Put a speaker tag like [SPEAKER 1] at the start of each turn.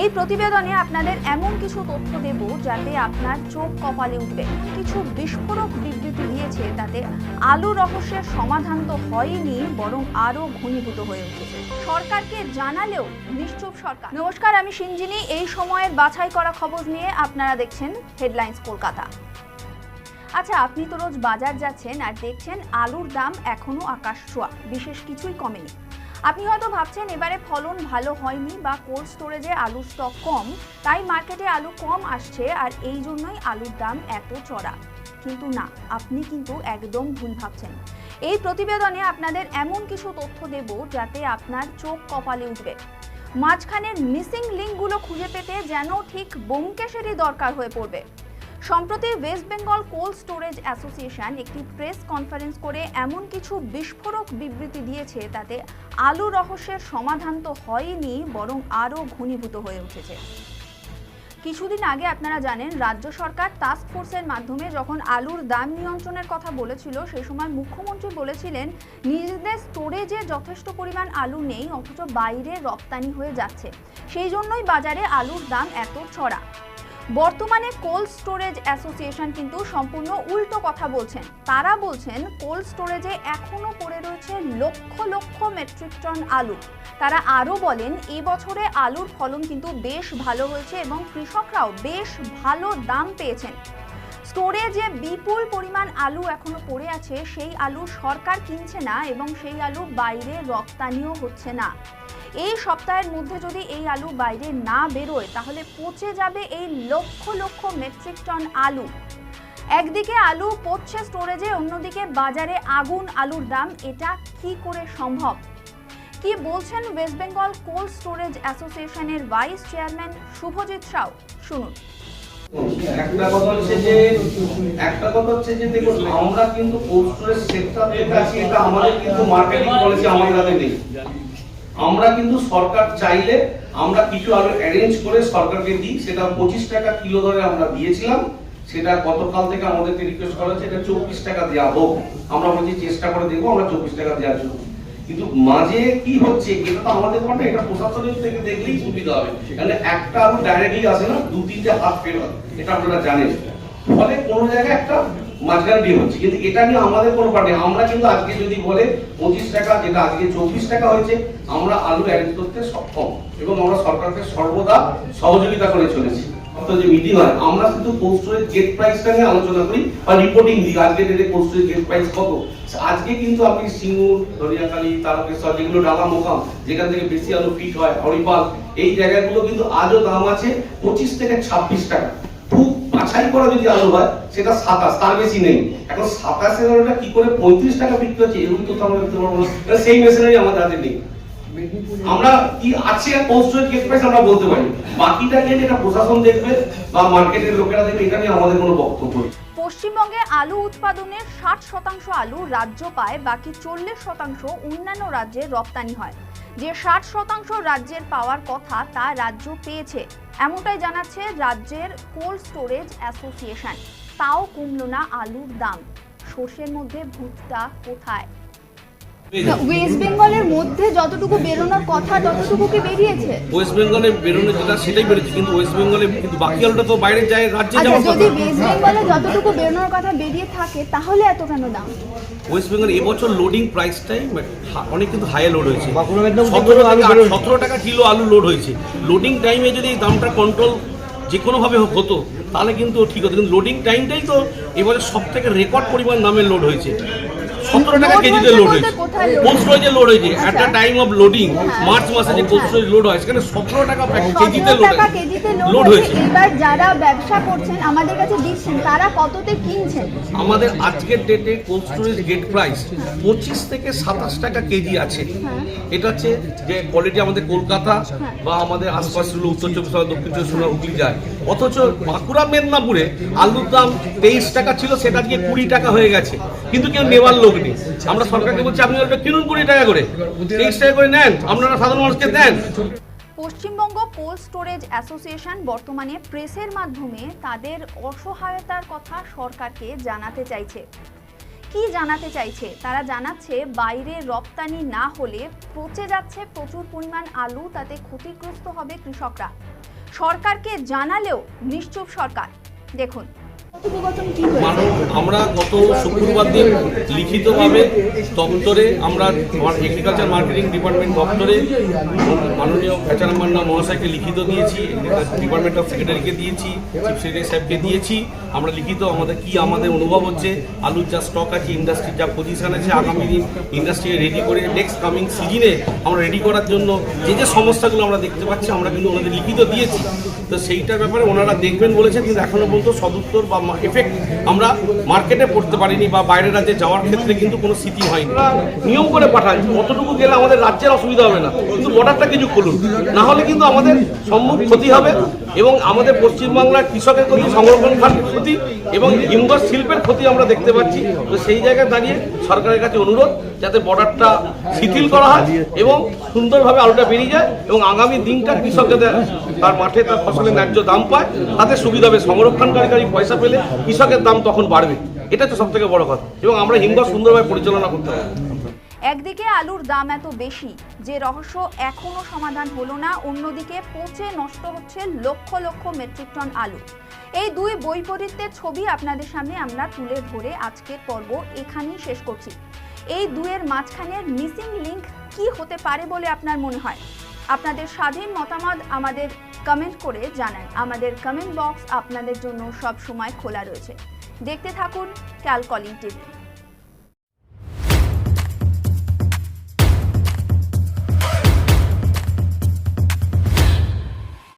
[SPEAKER 1] এই প্রতিবেদনে আপনাদের এমন কিছু তথ্য দেব যাতে আপনার চোখ কপালে উঠবে। কিছু বিস্ফোরক বিবৃতি দিয়েছে তাতে আলু রহস্যের সমাধান তো হয়নি, বরং আরও ঘনীভূত হয়ে উঠেছে। সরকারকে জানালেও নিশ্চুপ সরকার। নমস্কার, আমি সিঞ্জিনী। এই সময়ের বাছাই করা খবর নিয়ে আপনারা দেখছেন হেডলাইন্স কলকাতা। আচ্ছা আপনি তো রোজ বাজার যাচ্ছেন আর দেখছেন আলুর দাম এখনও আকাশ ছোঁয়া। বিশেষ কিছুই কমেনি। আপনি হয়তো ভাবছেন এবারে ফলন ভালো হয়নি বা কোল্ড স্টোরেজে আলুর স্টক কম, তাই মার্কেটে আলু কম আসছে আর এই জন্যই আলুর দাম এত চড়া। কিন্তু না, আপনি কিন্তু একদম ভুল ভাবছেন। এই প্রতিবেদনে আপনাদের এমন কিছু তথ্য দেব যাতে আপনার চোখ কপালে উঠবে। মাঝখানের মিসিং লিঙ্কগুলো খুঁজে পেতে যেন ঠিক ব্যোমকেশেরই দরকার হয়ে পড়বে। সম্প্রতি West Bengal cold storage association একটি প্রেস কনফারেন্স করে এমন কিছু বিস্ফোরক বিবৃতি দিয়েছে, তাতে আলু রহস্যের সমাধান তো হয়নি, বরং আরও ঘনীভূত হয়ে উঠেছে। কিছুদিন আগে আপনারা জানেন, রাজ্য সরকার টাস্ক ফোর্সের মাধ্যমে যখন আলুর দাম নিয়ন্ত্রণের কথা বলেছিল সেই সময় মুখ্যমন্ত্রী বলেছিলেন, নিজেদের স্টোরেজে যথেষ্ট পরিমাণ আলু নেই, অথচ বাইরে রপ্তানি হয়ে যাচ্ছে। সেই জন্যই বাজারে আলুর দাম এত চড়া বর্তমানে কোল্ড স্টোরেজ অ্যাসোসিয়েশন কিন্তু সম্পূর্ণ উল্টো কথা বলছেন। তারা বলছেন, কোল্ড স্টোরেজে এখনও পড়ে রয়েছে লক্ষ লক্ষ মেট্রিক টন আলু। তারা আরও বলেন এই বছরে আলুর ফলন কিন্তু বেশ ভালো হয়েছে এবং কৃষকরাও বেশ ভালো দাম পেয়েছেন। স্টোরে যে বিপুল পরিমাণ আলু এখনও পড়ে আছে, সেই আলু সরকার কিনছে না এবং সেই আলু বাইরে রপ্তানিও হচ্ছে না। এই সপ্তাহের মধ্যে যদি এই আলু বাইরে না বেরোয়, তাহলে পচে যাবে এই লক্ষ লক্ষ মেট্রিক টন আলু। একদিকে আলু পচছে স্টোরেজে, অন্যদিকে বাজারে আগুন আলুর দাম, এটা কি করে সম্ভব? কি বলছেন ওয়েস্ট বেঙ্গল কোল্ড স্টোরেজ অ্যাসোসিয়েশনের ভাইস চেয়ারম্যান শুভজিৎ সাউ শুনুন।
[SPEAKER 2] একটা কথা হচ্ছে যে, একটা কথা হচ্ছে যে, দেখুন, আমরা কিন্তু পোস্টারের সেক্টর যেটা আছে, এটা আমাদের কিন্তু মার্কেটিং পলিসি আমাদের হাতে নেই। আমরা কিন্তু সরকার চাইলে আমরা কিছু আরও অ্যারেঞ্জ করে সরকারকে দিই। সেটা পঁচিশ টাকা কিলো ধরে আমরা দিয়েছিলাম। সেটা গতকাল থেকে আমাদেরকে রিকোয়েস্ট করা হচ্ছে, এটা চব্বিশ টাকা দেওয়া হোক। আমরা বলছি, চেষ্টা করে দেখব, আমরা চব্বিশ টাকা দেওয়ার জন্য। কিন্তু মাঝে কি হচ্ছে, এটা তো আমাদের কথা এটা প্রশাসনের থেকে দেখলেই সুবিধা হবে। কারণ একটা আলু ডাইরেক্টলি আসে না, দু, তিনটে হাত ফেরত এটা আপনারা জানেন। ফলে কোনো জায়গায় একটা মাঝখান দিয়ে হচ্ছে। কিন্তু এটা নিয়ে আমাদের কোনো পার্টি আমরা কিন্তু আজকে যদি বলে পঁচিশ টাকা, যেটা আজকে চব্বিশ টাকা হয়েছে, আমরা আলু অ্যারেঞ্জ করতে সক্ষম এবং আমরা সরকারকে সর্বদা সহযোগিতা করে চলেছি। অর্থাৎ যে মিটিং হয়, আমরা কিন্তু পোস্টের গেট প্রাইসটা নিয়ে আলোচনা করি বা রিপোর্টিং দিই। আজকে ডেটে পোস্টের গেট প্রাইস কত? আজকে কিন্তু আপনি সিঙ্গুর দরিয়াখালী তারকেশ্বর, যেগুলো ডালা মোকাম, যেখান থেকে বেশি আলু ফিট হয়, হরিপাল, এই জায়গাগুলো কিন্তু আজও দাম আছে পঁচিশ থেকে ছাব্বিশ টাকা। খুব বাছাই করা যদি হয়, সেটা সাতাশ, তার বেশি নেই। এখন সাতাশের কি করে পঁয়ত্রিশ টাকা বিক্রি হচ্ছে এগুলো তো আমরা পারব না। সেই মেশিনারি আমাদের হাতে নেই। আমরা কি আছে পোস্টের গেট প্রাইস আমরা বলতে পারি? বাকিটা গেট এটা প্রশাসন দেখবে বা মার্কেটের লোকেরা দেখবে, এটা নিয়ে আমাদের কোনো বক্তব্য
[SPEAKER 1] পশ্চিমবঙ্গে আলু উৎপাদনের ষাট শতাংশ আলু রাজ্য পায়, বাকি চল্লিশ শতাংশ অন্যান্য রাজ্যে রপ্তানি হয়। যে ষাট শতাংশ রাজ্যের পাওয়ার কথা, তা রাজ্য পেয়েছে। এমনটাই জানাচ্ছে রাজ্যের কোল্ড স্টোরেজ অ্যাসোসিয়েশন। তাও কমল না আলুর দাম। সর্ষের মধ্যে ভুট্টা কোথায়? ওয়েস্ট বেঙ্গলের মধ্যে যতটুকু বেরোনোর কথা ততটুকু কি বেরিয়েছে?
[SPEAKER 3] ওয়েস্ট বেঙ্গলে বেরোনো যেটা সেটাই বেরোচ্ছে কিন্তু ওয়েস্ট বেঙ্গলে কিন্তু বাকি আলুটা তো বাইরে যায় রাজ্যে
[SPEAKER 1] আচ্ছা
[SPEAKER 3] যাওয়ার
[SPEAKER 1] যদি ওয়েস্ট বেঙ্গলে যতটুকু বেরোনোর কথা বেরিয়ে থাকে তাহলে এত কেন দাম?
[SPEAKER 3] ওয়েস্ট বেঙ্গল এবছর লোডিং প্রাইসটাই অনেক কিন্তু হাই লোড হয়েছে। সতেরো টাকা
[SPEAKER 4] বেরোচ্ছে।
[SPEAKER 3] সতেরো টাকা কিলো আলু লোড হয়েছে। লোডিং টাইমে যদি দামটা কন্ট্রোল যে কোনোভাবে হতো তাহলে কিন্তু ঠিক হতো। কিন্তু লোডিং টাইমটাই তো এবারে সব থেকে রেকর্ড পরিমাণ দামে লোড হয়েছে। সতেরো টাকা কেজিতে লোড হয়েছে। কোল্ড স্টোরেজে লোড হয়েছে। একটা টাইম অফ লোডিং
[SPEAKER 1] হ্যাঁ।
[SPEAKER 3] মার্চ মাসে যে কোল্ড স্টোরেজ লোড হয় সেখানে সতেরো টাকা কেজিতে লোড লোড হয়েছে।
[SPEAKER 1] এবার যারা ব্যবসা করছেন আমাদের কাছে দিচ্ছেন তারা কততে কিনছেন?
[SPEAKER 3] আমাদের আজকের ডেটে কোল্ড স্টোরেজ গেট প্রাইস পঁচিশ থেকে সাতাশ টাকা কেজি আছে।
[SPEAKER 1] হ্যাঁ।
[SPEAKER 3] এটা হচ্ছে যে কোয়ালিটি আমাদের কলকাতা বা আমাদের আশপাশ উত্তর চব্বিশ পরগনা দক্ষিণ চব্বিশ পরগনা হুগলি যায়। অথচ বাঁকুড়া মেদিনীপুরে আলুর দাম তেইশ টাকা ছিল সেটা আজকে কুড়ি টাকা হয়ে গেছে। কিন্তু কেউ নেওয়ার লোক আমরা সরকারকে বলছি, আপনি কিনুন কুড়ি টাকা করে। টাকা করে নেন। আপনারা সাধারণ মানুষকে দেন।
[SPEAKER 1] পশ্চিমবঙ্গ কোল্ড স্টোরেজ অ্যাসোসিয়েশন বর্তমানে প্রেসের মাধ্যমে তাদের অসহায়তার কথা সরকারকে জানাতে চাইছে। কি জানাতে চাইছে? তারা জানাচ্ছে, বাইরে রপ্তানি না হলে পচে যাচ্ছে প্রচুর পরিমাণ আলু, তাতে ক্ষতিগ্রস্ত হবে কৃষকরা। সরকারকে জানালেও নিশ্চুপ সরকার। দেখুন
[SPEAKER 3] আমরা গত শুক্রবার দিন লিখিতভাবে দপ্তরে আমরা এগ্রিকালচার মার্কেটিং ডিপার্টমেন্ট দপ্তরে মাননীয় ভেচারাম মান্না মহাশয়কে লিখিত দিয়েছি ডিপার্টমেন্ট অফ সেক্রেটারিকে দিয়েছি চিফ সেক্রেটারি সাহেবকে দিয়েছি। আমরা লিখিত আমাদের কি আমাদের অনুভব হচ্ছে, আলুর যা স্টক আছে ইন্ডাস্ট্রির যা পজিশন আছে, আগামী দিন ইন্ডাস্ট্রি রেডি করে নেক্সট কামিং সিজনে আমরা রেডি করার জন্য যে যে সমস্যাগুলো আমরা দেখতে পাচ্ছি, আমরা কিন্তু ওনাদের লিখিত দিয়েছি। তো সেইটার ব্যাপারে ওনারা দেখবেন বলেছেন, কিন্তু এখনও পর্যন্ত সদুত্তর বা এফেক্ট আমরা মার্কেটে পড়তে পারিনি বা বাইরের রাজ্যে যাওয়ার ক্ষেত্রে কিন্তু কোনো স্মৃতি হয়নি। নিয়ম করে পাঠান, অতটুকু গেলে আমাদের রাজ্যের অসুবিধা হবে না। কিন্তু বর্ডারটা কিছু খুলুন, না হলে কিন্তু আমাদের সম্মুখ ক্ষতি হবে এবং আমাদের পশ্চিমবাংলার কৃষকের ক্ষতি সংরক্ষণ ক্ষতি এবং হিমঘর শিল্পের ক্ষতি আমরা দেখতে পাচ্ছি। তো সেই জায়গায় দাঁড়িয়ে সরকারের কাছে অনুরোধ, যাতে বর্ডারটা শিথিল করা হয় এবং সুন্দরভাবে আলুটা বেরিয়ে যায় এবং আগামী দিনটা কৃষক যাতে তার মাঠে তার ফসলের ন্যায্য দাম পায়, তাতে সুবিধা হবে। সংরক্ষণকারী পয়সা পেলে কৃষকের দাম তখন বাড়বে। এটা তো সব থেকে বড় কথা। এবং আমরা হিমঘর সুন্দরভাবে পরিচালনা করতে পারব।
[SPEAKER 1] একদিকে আলুর দাম এত বেশি, যে রহস্য এখনও সমাধান হলো না, অন্যদিকে পচে নষ্ট হচ্ছে লক্ষ লক্ষ মেট্রিক টন আলু। এই দুই বৈপরীত্যের ছবি আপনাদের সামনে আমরা তুলে ধরে আজকের পর্ব এখানেই শেষ করছি। এই দুয়ের মাঝখানের মিসিং লিংক কি হতে পারে বলে আপনার মনে হয়? আপনাদের স্বাধীন মতামত আমাদের কমেন্ট করে জানান। আমাদের কমেন্ট বক্স আপনাদের জন্য সব সময় খোলা রয়েছে। দেখতে থাকুন ক্যালকলিং টিভি।